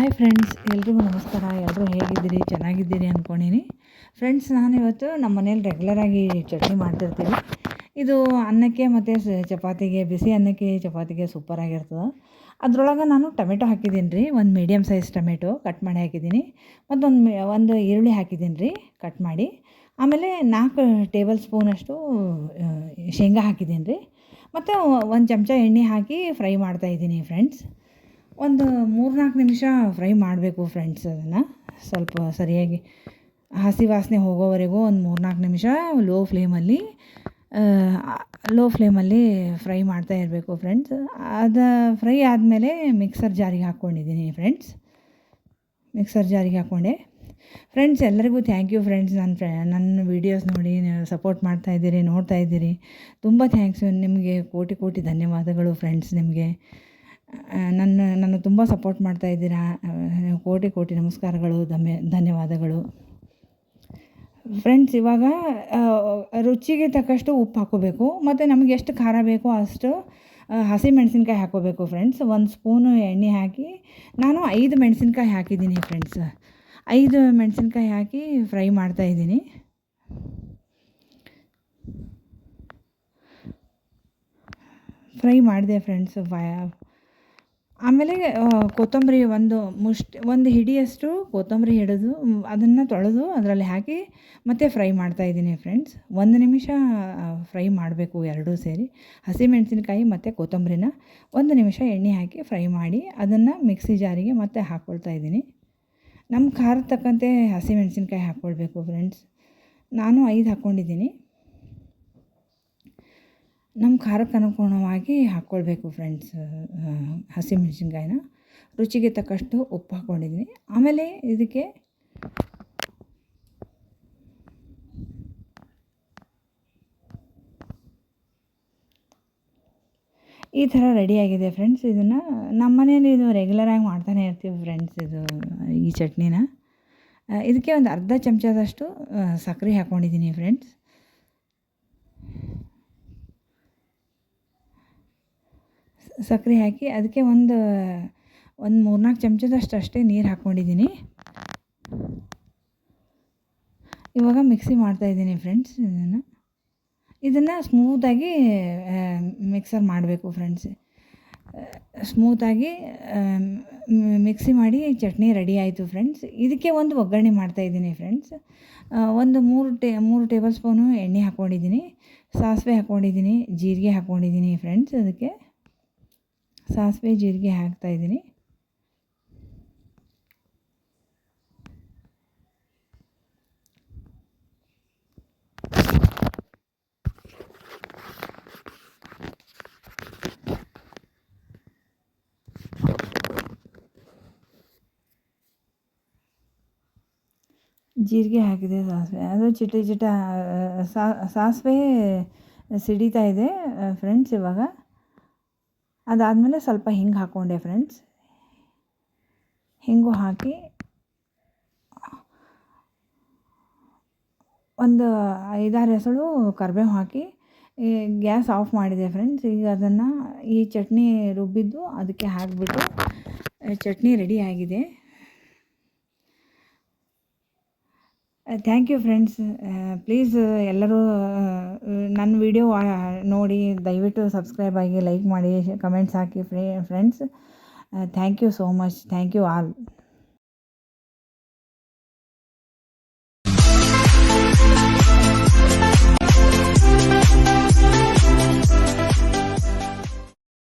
Hi friends ಎಲ್ರಿಗೂ ನಮಸ್ಕಾರ. ಎಲ್ಲರೂ ಹೇಗಿದ್ದೀರಿ, ಚೆನ್ನಾಗಿದ್ದೀರಿ ಅಂದ್ಕೊಂಡಿನಿ ಫ್ರೆಂಡ್ಸ್ ನಾನು ಇವತ್ತು ನಮ್ಮ ಮನೇಲಿ ರೆಗ್ಯುಲರಾಗಿ ಚಟ್ನಿ ಮಾಡ್ತಿರ್ತೀವಿ. ಇದು ಅನ್ನಕ್ಕೆ ಮತ್ತು ಚಪಾತಿಗೆ, ಬಿಸಿ ಅನ್ನಕ್ಕೆ ಚಪಾತಿಗೆ ಸೂಪರಾಗಿರ್ತದೆ ಅದ್ರೊಳಗೆ ನಾನು ಟೊಮೆಟೊ ಹಾಕಿದ್ದೀನಿ ರೀ ಒಂದು ಮೀಡಿಯಮ್ ಸೈಜ್ ಟೊಮೆಟೊ ಕಟ್ ಮಾಡಿ ಹಾಕಿದ್ದೀನಿ. ಮತ್ತೊಂದು ಒಂದು ಈರುಳ್ಳಿ ಹಾಕಿದ್ದೀನಿ ರೀ ಕಟ್ ಮಾಡಿ. ಆಮೇಲೆ ನಾಲ್ಕು ಟೇಬಲ್ ಸ್ಪೂನಷ್ಟು ಶೇಂಗಾ ಹಾಕಿದ್ದೀನಿ ರೀ ಮತ್ತು ಒಂದು ಚಮಚ ಎಣ್ಣೆ ಹಾಕಿ ಫ್ರೈ ಮಾಡ್ತಾಯಿದ್ದೀನಿ ಫ್ರೆಂಡ್ಸ್ ಒಂದು ಮೂರು ನಾಲ್ಕು ನಿಮಿಷ ಫ್ರೈ ಮಾಡಬೇಕು ಫ್ರೆಂಡ್ಸ್ ಅದನ್ನು. ಸ್ವಲ್ಪ ಸರಿಯಾಗಿ ಹಸಿ ವಾಸನೆ ಹೋಗೋವರೆಗೂ ಒಂದು ಮೂರು ನಾಲ್ಕು ನಿಮಿಷ ಲೋ ಫ್ಲೇಮಲ್ಲಿ ಲೋ ಫ್ಲೇಮಲ್ಲಿ ಫ್ರೈ ಮಾಡ್ತಾ ಇರಬೇಕು ಫ್ರೆಂಡ್ಸ್ ಅದು ಫ್ರೈ ಆದಮೇಲೆ ಮಿಕ್ಸರ್ ಜಾರಿಗೆ ಹಾಕ್ಕೊಂಡಿದ್ದೀನಿ ಫ್ರೆಂಡ್ಸ್ ಮಿಕ್ಸರ್ ಜಾರಿಗೆ ಹಾಕ್ಕೊಂಡೆ. ಫ್ರೆಂಡ್ಸ್ ಎಲ್ಲರಿಗೂ ಥ್ಯಾಂಕ್ ಯು ಫ್ರೆಂಡ್ಸ್ ನನ್ನ ಫ್ರೆ ನನ್ನ ವೀಡಿಯೋಸ್ ನೋಡಿ ಸಪೋರ್ಟ್ ಮಾಡ್ತಾ ಇದ್ದೀರಿ, ನೋಡ್ತಾ ಇದ್ದೀರಿ. ತುಂಬ ಥ್ಯಾಂಕ್ಸ್ ನಿಮಗೆ ಕೋಟಿ ಕೋಟಿ ಧನ್ಯವಾದಗಳು ಫ್ರೆಂಡ್ಸ್ ನಿಮಗೆ. ನನ್ನ ನನ್ನ ತುಂಬ ಸಪೋರ್ಟ್ ಮಾಡ್ತಾ ಇದ್ದೀರಾ. ಕೋಟಿ ಕೋಟಿ ನಮಸ್ಕಾರಗಳು, ಧನ್ಯ, ಧನ್ಯವಾದಗಳು. ಫ್ರೆಂಡ್ಸ್ ಇವಾಗ ರುಚಿಗೆ ತಕ್ಕಷ್ಟು ಉಪ್ಪು ಹಾಕೋಬೇಕು, ಮತ್ತು ನಮಗೆ ಎಷ್ಟು ಖಾರ ಬೇಕೋ ಅಷ್ಟು ಹಸಿ ಮೆಣಸಿನ್ಕಾಯಿ ಹಾಕೋಬೇಕು ಫ್ರೆಂಡ್ಸ್ ಒಂದು ಸ್ಪೂನು ಎಣ್ಣೆ ಹಾಕಿ, ನಾನು ಐದು ಮೆಣಸಿನ್ಕಾಯಿ ಹಾಕಿದ್ದೀನಿ ಫ್ರೆಂಡ್ಸ್ ಐದು ಮೆಣಸಿನ್ಕಾಯಿ ಹಾಕಿ ಫ್ರೈ ಮಾಡ್ತಾ ಇದ್ದೀನಿ. ಫ್ರೈ ಮಾಡಿದೆ ಫ್ರೆಂಡ್ಸ್ ಆಮೇಲೆ ಕೊತ್ತಂಬರಿ ಒಂದು ಮುಷ್ಟಿ, ಒಂದು ಹಿಡಿಯಷ್ಟು ಕೊತ್ತಂಬರಿ ಹಿಡಿದು ಅದನ್ನು ತೊಳೆದು ಅದರಲ್ಲಿ ಹಾಕಿ ಮತ್ತೆ ಫ್ರೈ ಮಾಡ್ತಾ ಇದ್ದೀನಿ ಫ್ರೆಂಡ್ಸ್. ಒಂದು ನಿಮಿಷ ಫ್ರೈ ಮಾಡಬೇಕು ಎರಡೂ ಸೇರಿ. ಹಸಿಮೆಣಸಿನಕಾಯಿ ಮತ್ತು ಕೊತ್ತಂಬರಿನ ಒಂದು ನಿಮಿಷ ಎಣ್ಣೆ ಹಾಕಿ ಫ್ರೈ ಮಾಡಿ ಅದನ್ನು ಮಿಕ್ಸಿ ಜಾರಿಗೆ ಮತ್ತೆ ಹಾಕ್ಕೊಳ್ತಾ ಇದ್ದೀನಿ. ನಮ್ಮ ಖಾರದ ತಕ್ಕಂತೆ ಹಸಿಮೆಣಸಿನ್ಕಾಯಿ ಹಾಕ್ಕೊಳ್ಬೇಕು ಫ್ರೆಂಡ್ಸ್. ನಾನು ಐದು ಹಾಕ್ಕೊಂಡಿದ್ದೀನಿ ನಮ್ಮ ಖಾರಕ್ಕೆ ಅನುಗುಣವಾಗಿ ಹಾಕ್ಕೊಳ್ಬೇಕು ಫ್ರೆಂಡ್ಸ್ ಹಸಿಮೆಣ್ಸಿನ್ಕಾಯಿನ ರುಚಿಗೆ ತಕ್ಕಷ್ಟು ಉಪ್ಪು ಹಾಕ್ಕೊಂಡಿದ್ದೀನಿ ಆಮೇಲೆ ಇದಕ್ಕೆ ಈ ಥರ ರೆಡಿಯಾಗಿದೆ ಫ್ರೆಂಡ್ಸ್ ಇದನ್ನು ನಮ್ಮ ಮನೇಲಿ ಇದು ರೆಗ್ಯುಲರಾಗಿ ಮಾಡ್ತಾನೆ ಇರ್ತೀವಿ ಫ್ರೆಂಡ್ಸ್ ಇದು, ಈ ಚಟ್ನಿನ. ಇದಕ್ಕೆ ಒಂದು ಅರ್ಧ ಚಮಚದಷ್ಟು ಸಕ್ಕರೆ ಹಾಕ್ಕೊಂಡಿದ್ದೀನಿ ಫ್ರೆಂಡ್ಸ್ ಸಕ್ಕರೆ ಹಾಕಿ ಅದಕ್ಕೆ ಒಂದು ಒಂದು ಮೂರ್ನಾಲ್ಕು ಚಮಚದಷ್ಟು ಅಷ್ಟೇ ನೀರು ಹಾಕ್ಕೊಂಡಿದ್ದೀನಿ. ಇವಾಗ ಮಿಕ್ಸಿ ಮಾಡ್ತಾಯಿದ್ದೀನಿ ಫ್ರೆಂಡ್ಸ್ ಇದನ್ನು. ಇದನ್ನು ಸ್ಮೂತಾಗಿ ಮಿಕ್ಸರ್ ಮಾಡಬೇಕು ಫ್ರೆಂಡ್ಸ್. ಸ್ಮೂತಾಗಿ ಮಿಕ್ಸಿ ಮಾಡಿ ಚಟ್ನಿ ರೆಡಿ ಆಯಿತು ಫ್ರೆಂಡ್ಸ್. ಇದಕ್ಕೆ ಒಂದು ಒಗ್ಗರಣೆ ಮಾಡ್ತಾಯಿದ್ದೀನಿ ಫ್ರೆಂಡ್ಸ್. ಒಂದು ಮೂರು ಟೇ, ಮೂರು ಟೇಬಲ್ ಸ್ಪೂನು ಎಣ್ಣೆ ಹಾಕ್ಕೊಂಡಿದ್ದೀನಿ. ಸಾಸಿವೆ ಹಾಕ್ಕೊಂಡಿದ್ದೀನಿ, ಜೀರಿಗೆ ಹಾಕ್ಕೊಂಡಿದ್ದೀನಿ ಫ್ರೆಂಡ್ಸ್ ಅದಕ್ಕೆ. ಸಾಸಿವೆ ಜೀರಿಗೆ ಹಾಕ್ತಾಯಿದ್ದೀನಿ ಜೀರಿಗೆ ಹಾಕಿದೆ ಸಾಸಿವೆ. ಅದು ಚಿಟ ಚಿಟ ಸಾಸಿವೆ ಸಿಡಿತಾ ಇದೆ ಫ್ರೆಂಡ್ಸ್ ಇವಾಗ. ಅದಾದಮೇಲೆ ಸ್ವಲ್ಪ ಹಿಂಗೆ ಹಾಕ್ಕೊಂಡೆ ಫ್ರೆಂಡ್ಸ್ ಹಿಂಗು ಹಾಕಿ ಒಂದು ಐದಾರು ಎಸಳು ಕರಿಬೇವು ಹಾಕಿ ಗ್ಯಾಸ್ ಆಫ್ ಮಾಡಿದೆ ಫ್ರೆಂಡ್ಸ್ ಈಗ ಅದನ್ನು ಈ ಚಟ್ನಿ ರುಬ್ಬಿದ್ದು ಅದಕ್ಕೆ ಹಾಕಿಬಿಟ್ಟು ಚಟ್ನಿ ರೆಡಿ ಆಗಿದೆ. ಥ್ಯಾಂಕ್ ಯು ಫ್ರೆಂಡ್ಸ್ ಪ್ಲೀಸ್ ಎಲ್ಲರೂ ನನ್ನ ವಿಡಿಯೋ ನೋಡಿ, ದಯವಿಟ್ಟು ಸಬ್ಸ್ಕ್ರೈಬ್ ಆಗಿ ಲೈಕ್ ಮಾಡಿ comments hockey friends thank you so much thank you all